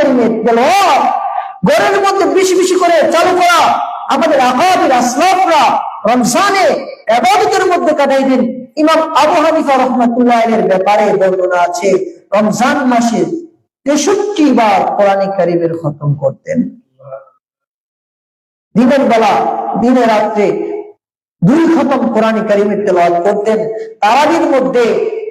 কারিমের তেলাওয়াত ঘরের মধ্যে বেশি বেশি করে চালু করা আমাদের আসলাফরা রমজানে এবাদতের মধ্যে ইমাম আবু হানিফা ব্যাপারে বর্ণনা আছে, রমজান মাসে তেষট্টি বার কোরআনে কারিমের খতম করতেন। দিনের বেলা দিনে রাত্রে দুই খতম কোরআনে কারিমের তেলাওয়াত করতেন। তারাবির মধ্যে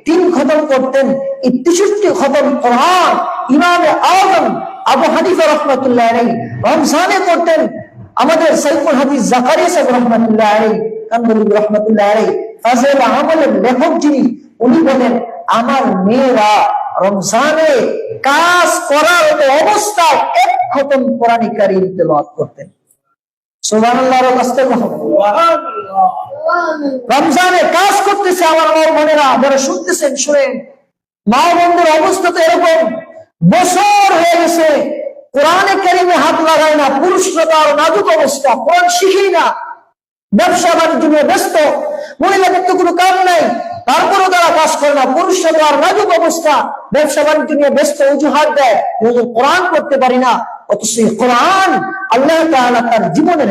তিন খতম করতেন। এই তেষট্টি খতম কোরআন ইমাম আজম আবু হানিফা রহমতুল্লাহ আলাই রমজানে করতেন। আমাদের সাইফুল হাদিস জাকারিয়া সাহেব রহমতুল্লাহ আলাই কান্দুল রহমতুল্লাহ আলাই ফাজল আমলের লেখক যিনি, উনি বলেন, আমার মেয়েরা রমজানে কাজ করার মতো অবস্থায় এক খতম কোরআনে কারিম তেলাওয়াত করতেন। রমজানে কাজ করতেছে আমার মা বোনেরা যারা শুনতেছেন, শুনেন। মা বোনদের অবস্থা তো এরকম। বছর হয়ে গেছে, কোরআনে কারিমে হাত লাগায় না, পুরুষরা তো আরও নাজুক অবস্থা, কোরআন শিখেই না। ব্যবসা বাণিজ্য নিয়ে ব্যস্ত, মহিলাদের তো কোনো কাম নাই, তারপরও তারা কাজ করে না, পুরুষরা তো আর নাজুক অবস্থা। ব্যবসা বাণিজ্য নিয়ে ব্যস্ত, অজুহাত দেয় কোরআন করতে পারি না। অথচ কোরআন আল্লাহ তার জীবনের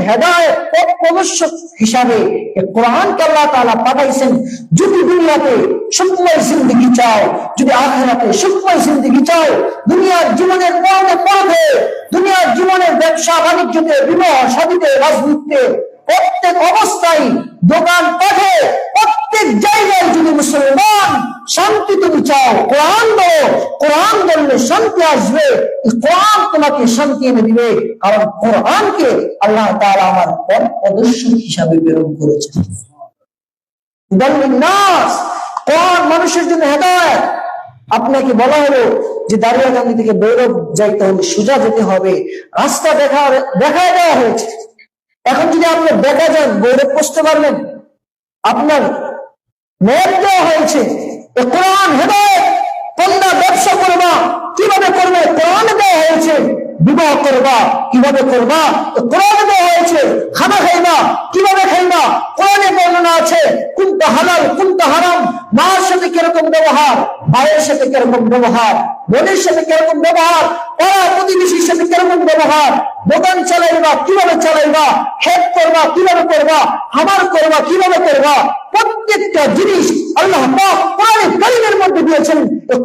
হিসাবে কোরআনকে আল্লাহ পাঠাইছেন। যদি দুনিয়াতে সুখময় জিন্দগি চাও যদি সুখময় জিন্দগি দুনিয়ার জীবনের পথে দুনিয়ার জীবনের ব্যবসা বাণিজ্যতে বিবাহ শাদীতে রাজনীতিতে প্রত্যেক অবস্থায় দোকান পাঠে প্রত্যেক জায়গায় যদি মুসলমান শান্তি তুমি চাও, কোরআন বলো কোরআন বললে শান্তি আসবে কোরআন তোমাকে শান্তি এনে দিবে, কারণ কোরআনকে আল্লাহ তাআলা আমার পথ প্রদর্শক হিসাবে প্রেরণ করেছেন। নাস কোরআন মানুষের জন্য হেদায়ত। আপনাকে বলা হলো যে দাঁড়িয়াগান্ধী থেকে বৈরব যাইতে হলে সোজা যেতে হবে, রাস্তা দেখা, দেখায় দেওয়া হয়েছে। এখন যদি আপনি দেখা যান গৌরব করতে পারবেন। আপনার ম্যাপ দেওয়া হয়েছে। কোরআন হেদায়ত তোমরা ব্যবসা করবা, কীভাবে করবে? কোরআন দেওয়া হয়েছে, বিবাহ করবা, কীভাবে করবা? কোরআন দেওয়া হয়েছে খানা খাইবা, কীভাবে খাইবা? কোরআনে বর্ণনা আছে কোনটা হালাল কোনটা হারাম, মার সাথে কীরকম ব্যবহার? ভাইয়ের সাথে কীরকম ব্যবহার, বোনের সাথে কীরকম ব্যবহার, পাড়া প্রতিবেশীর সাথে কীরকম ব্যবহার, দোকান চালাইবা, কীভাবে চালাইবা, হেড করবা, কীভাবে করবা হামার করবা, কীভাবে করবা, প্রত্যেকটা জিনিস আল্লাহ কোরআনে কারিমের মধ্যে দিয়েছেন।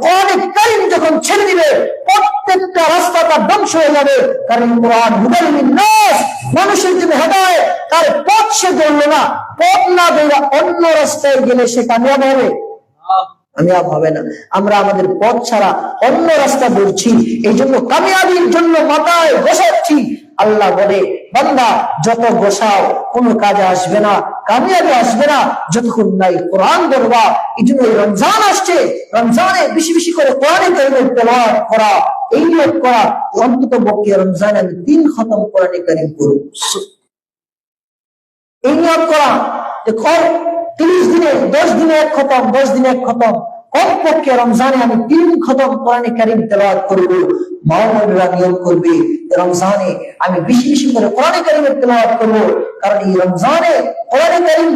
কোরআনে কারিম যখন ছেড়ে দিবে, প্রত্যেকটা রাস্তা তার ধ্বংস হয়ে যাবে। কারণ কোরআন নাস মানুষের জন্য হেদায় তার পথ সে ধরলো না। পথ না ধরে অন্য রাস্তায় গেলে সে কামিয়াব হবে। কামিয়াব হবে না। আমরা আমাদের পথ ছাড়া অন্য রাস্তা ধরছি। এই জন্য কামিয়াবির জন্য মাথায় বসাচ্ছি। আল্লাহ বলে, বান্দা, যত বসাও, কোনো কাজে আসবে না। কামিয়াবি আসবে না। যতক্ষণ নাই কোরআন বলবা এই জন্য রমজান আসছে। রমজানে বেশি বেশি করে কোরআনে কারিমের তেলাওয়াত করা এই নিয়োগ করা, অন্তত পক্ষে রমজানে আমি তিন খতম কোরআনে কারিম করব এই নিয়োগ করা। যে তিরিশ দিনে, দশ দিনে এক খতম, দশ দিনে এক খতম। কমপক্ষে রমজানে আমি তিন খতম কোরআনে কারিম তেলাওয়াত করব। মাওলানা নিয়োগ করবে। রমজানে আমি বেশি বেশি করে কোরআনে কারিমের তেলাওয়াত করব। কারণ এই রমজানে কোরআনে কারিম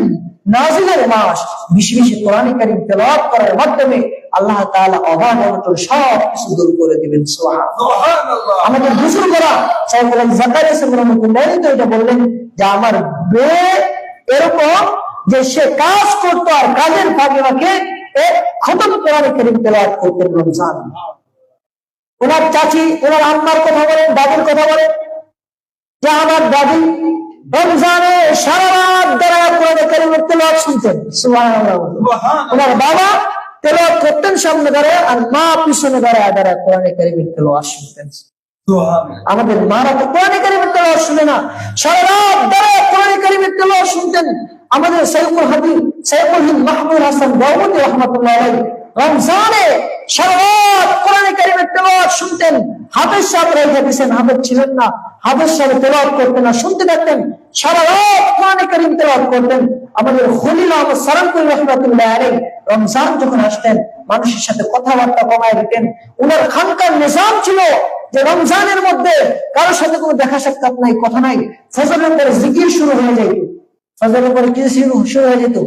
নাজিলের মাস, বেশি বেশি কোরআনে কারিম তেলাওয়াত করার মাধ্যমে আল্লাহ তাআলা অভাব অনটন সব কিছু দূর করে দিবেন। সুবহানাল্লাহ। আমাদের বুজুর্গরা সাইফুল জাকারিয়া সাহেব রহমাতুল্লাহ তো এটা বললেন যে, আমার মেয়ে এরকম যে সে কাজ করতো আর কাজের ফাঁকে ফাঁকে খতম কোরআনে কারিম তেলাওয়াত করতেন রমজান। ওনার চাচি ওনার আম্মার কথা বলেন দাদির কথা বলেন। যে আমার দাদি রমজানে সারা রাত দাঁড়ায় কোরআনে কারিমের তেলাওয়াত শুনতেন। সুবহানাল্লাহ। ওনার বাবা তেলাওয়াত করতেন সামনে দাঁড়ায় আর মা পিছনে দাঁড়ায় দাঁড়ায় কোরআনে কারিমের তেলাওয়াত শুনতেন। আমাদের মারা তো কোরআনে কারিমের তেলাওয়াত শুনে না। সারা রাত দাঁড়ায় কোরআনে কারিমের তেলাওয়াত শুনতেন। আমাদের সাইফুল হাবিব সাইফুল হিন্দ মাহমুদ হাসান গৌমতি রহমতুল্লাহ রমজানে রমজান যখন মানুষের সাথে কথাবার্তা কমায় দিতেন। উনার খানকার নিজাম ছিল যে রমজানের মধ্যে কারোর সাথে কোনো দেখা সাক্ষাৎ নাই, কথা নাই। ফজরের পরে জিকির শুরু হয়ে যায়। ফজরের পরে কি শুরু শুরু হয়ে যেত?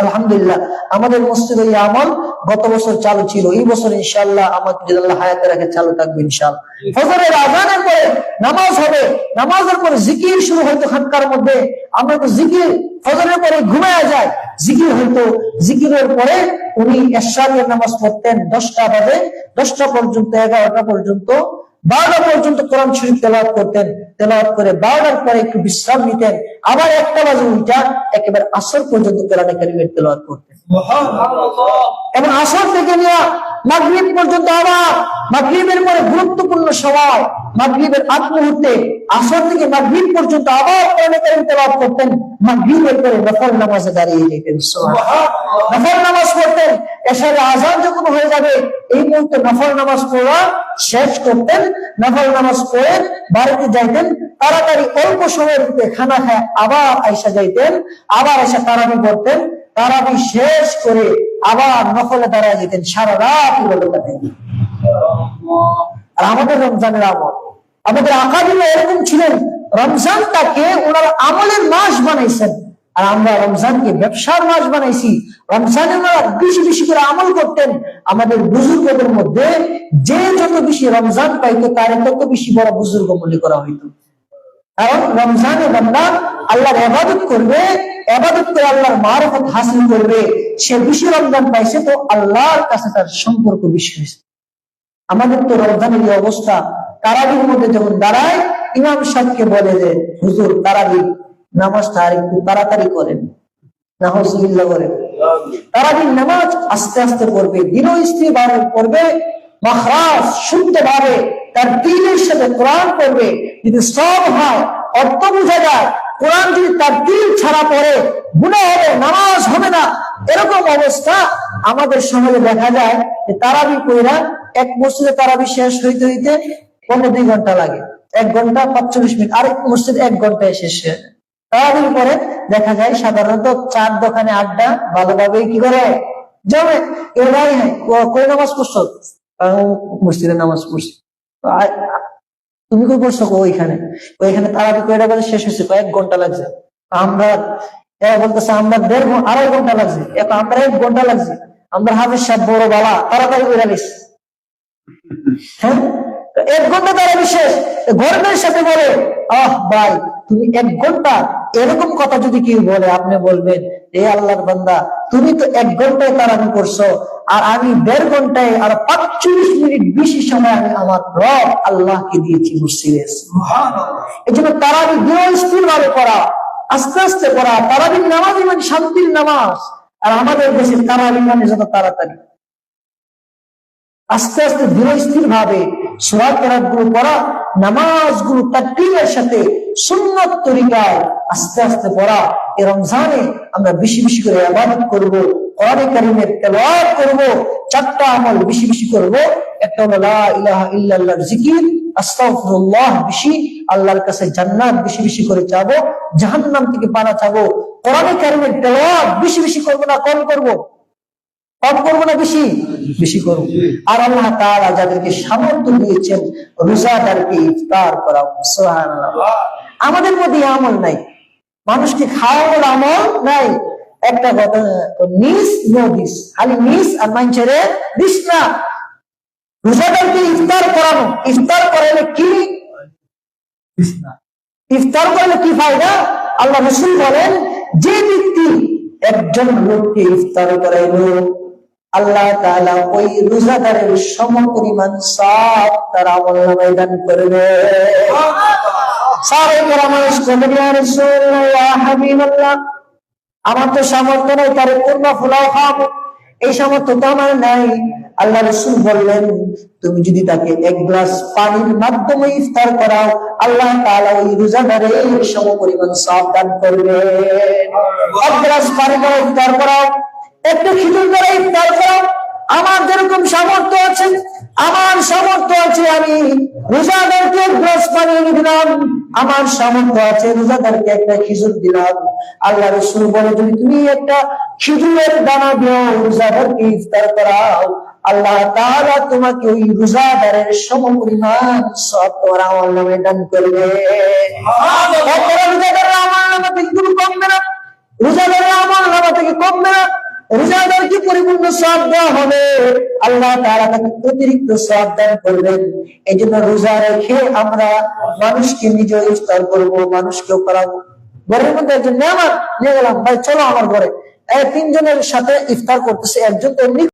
আলহামদুলিল্লাহ। আমাদের মসজিদে এই আমল গত বছর চালু ছিল। এই বছর ইনশাআল্লাহ আমাকে যদি আল্লাহ হায়াতে রাখে চালু থাকবে ইনশাআল্লাহ। ফজরের আজানের পরে নামাজ হবে। নামাজের পরে জিকির শুরু হয়তো খানকার মধ্যে। আমরা তো জিকির ফজরের পরে ঘুমায় যায় জিকির হয়তো জিকিরের পরে উনি নামাজ পড়তেন দশটা বাজে। দশটা পর্যন্ত এগারোটা পর্যন্ত বারোটা পর্যন্ত কোরআন শরীফ তেলাওয়াত করতেন তেলাওয়াত করে বারোটার পরে একটু বিশ্রাম নিতেন আবার একটা বাজে উল্টা একেবারে আসর পর্যন্ত কোরআনে কারিমের তেলাওয়াত করতেন। এবং আসর থেকে নিয়ে মাগরিব পর্যন্ত আবার মাগরিবের পরে গুরুত্বপূর্ণ সময় মাগরিবের আগ মুহূর্তে আসর থেকে মাগরিব পর্যন্ত আবার কোরআনে কারিম তেলাওয়াত করতেন মাগরিবের পরে নফল নামাজে দাঁড়িয়ে যেতেন। নফল নামাজ পড়তেন এসারে আজান যখন হয়ে যাবে, এই মুহূর্তে নফল নামাজ পড়া শেষ করতেন নফল নামাজ পড়ে বাড়িতে যাইতেন, তাড়াতাড়ি অল্প সময়ের ভিতরে খানা খায়, আবার আইসা যাইতেন, আবার এসে তারাবি পড়তেন তারাবি শেষ করে আবার নফলে দাঁড়ায় যেতেন, সারা রাত। আর আমাদের রমজানের আমল আমাদের আকাদিরা এরকম ছিলেন। রমজানটাকে ওনারা আমলের মাস বানাইছেন। আর আমরা রমজানকে ব্যবসার মাস বানাইছি। রমজানে ওনারা বেশি বেশি করে আমল করতেন। আমাদের বুজুর্গদের মধ্যে যে যত বেশি রমজান পাইতো, তার তত বেশি বড় বুজুর্গ মনে করা হইতো। কারণ রমজানে বান্দা আল্লাহর এবাদত করবে এবাদত করে আল্লাহর মারফত হাসিল করবে। সে বেশি রমজান পাইছে তো আল্লাহর কাছে তার সম্পর্ক বেশি হয়েছে। আমাদের তো রমজানের অবস্থা তারাবির মধ্যে যখন দাঁড়ায়, ইমাম সাহেবকে বলে যে, হুজুর, তারাবি নামাজটা আর একটু তাড়াতাড়ি করেন। নামাজ যদি তার দিল ছাড়া হবে, নামাজ হবে না। এরকম অবস্থা আমাদের সমাজে দেখা যায় যে তারাবি কইরা এক মসজিদে তারাবি শেষ হইতে হইতে পনেরো দুই ঘণ্টা লাগে। এক ঘণ্টা পাঁচচল্লিশ মিনিট। আরেক মসজিদ এক ঘন্টায় শেষ হয়ে। তারাবির পরে দেখা যায় সাধারণত চার দোকানে আড্ডা, ভালোভাবে কি করে? জমে। এর ভাই হ্যাঁ কই নামাজ পড়ছো? মসজিদে নামাজ পড়ছি। তুমি কই পড়ছো ওইখানে? ওইখানে তারাবি কয়টা বাজে শেষ হয়েছে কয়েক ঘণ্টা লাগছে। আমরা এরা বলতেছে, আমরা দেড় ঘণ্টা আড়াই ঘণ্টা লাগছে। এখন আমরা এক ঘণ্টা লাগছে। আমরা হাফিজ সাহেব বড় বাবা তাড়াতাড়ি করে হ্যাঁ? এক ঘণ্টা তারা বিশেষ গর্বের সাথে বলে আহ ভাই তুমি এক ঘণ্টা এরকম কথা যদি কেউ বলে আপনি বলবেন এ আল্লাহর বান্দা তুমি তো এক ঘন্টায় তারাবি করছ আর আমি দেড় ঘন্টায় আর পাঁচচল্লিশ মিনিট বেশি সময় আমি আমার রব আল্লাহকে দিয়েছি মসজিদে। এই জন্য তারাবি স্থির ভাবে করা আস্তে আস্তে করা তারাবির নামাজ মানে শান্তির নামাজ আর আমাদের দেশে তারাবি মানে যত তাড়াতাড়ি। আস্তে আস্তে ধীরস্থির ভাবে একটা জিকির আল্লাহর কাছে জান্নাত বেশি বেশি করে চাবো, জাহান্নাম থেকে পানা চাবো। কোরআনে কারিমের তেলাওয়াত বেশি বেশি করব না, কম করব। কম করব না বেশি? বেশি করব। আর আল্লাহ তাআলা যাদেরকে সামর্থ্য দিয়েছেন রোজাদারকে ইফতার করা আমাদের মধ্যে আমল নাই। মানুষকে খাওয়ানোর আমল নাই। একটা কথা নিস নো দিস। খালি নিস আর দিস না। রোজাদারকে ইফতার করানো। ইফতার করালে কি? ইফতার করলে কি ফায়দা? আল্লাহ রসুল বলেন যে ব্যক্তি একজন লোককে ইফতার করাইলো আল্লাহ তাআলা ওই রোজাদারের সম পরিমাণ সব তার আমল নামায় করবে। আমার তো সামর্থ্য নেই, তার পূর্ণ ফুলাও খাব এই সামর্থ্য তো আমার নাই। আল্লাহ রসুল বললেন, তুমি যদি তাকে এক গ্লাস পানির মাধ্যমে ইফতার করাও, আল্লাহ তাআলা ওই রোজাদারের সম পরিমাণ সব দান করবে। এক গ্লাস পানি করে ইফতার করাও একটু খিচুড়ি করে ইফতার করাও আমার যেরকম সামর্থ্য আছে আমার সামর্থ্য আছে আমি রোজাদারকে গ্লাস পানি দিলাম আমার সামর্থ্য আছে রোজাদারকে একটা খিচুর দিলাম। আল্লাহ রসুল বলে যদি তুমি একটা খিচুরের দানা দিও রোজাদারকে ইফতার করাও। আল্লাহ তাআলা তোমাকে ওই রোজাদারের সম পরিমাণ সব তোমার আমার নামে দান করবে। রোজাদাররা আমার নামে কম কমবে না। রোজাদারের আমল নামা থেকে কমবে না রোজাদারকে পরিপূর্ণ সব দেওয়া হবে? আল্লাহ তারা তাকে অতিরিক্ত সব দান করবেন। এই জন্য রোজা রেখে আমরা মানুষকে নিজে ইফতার করব, মানুষকেও করাবো। ঘরের মধ্যে একজন নিয়ে গেলাম, ভাই, চলো আমার ঘরে। তিনজনের সাথে ইফতার করতেছে, একজন তো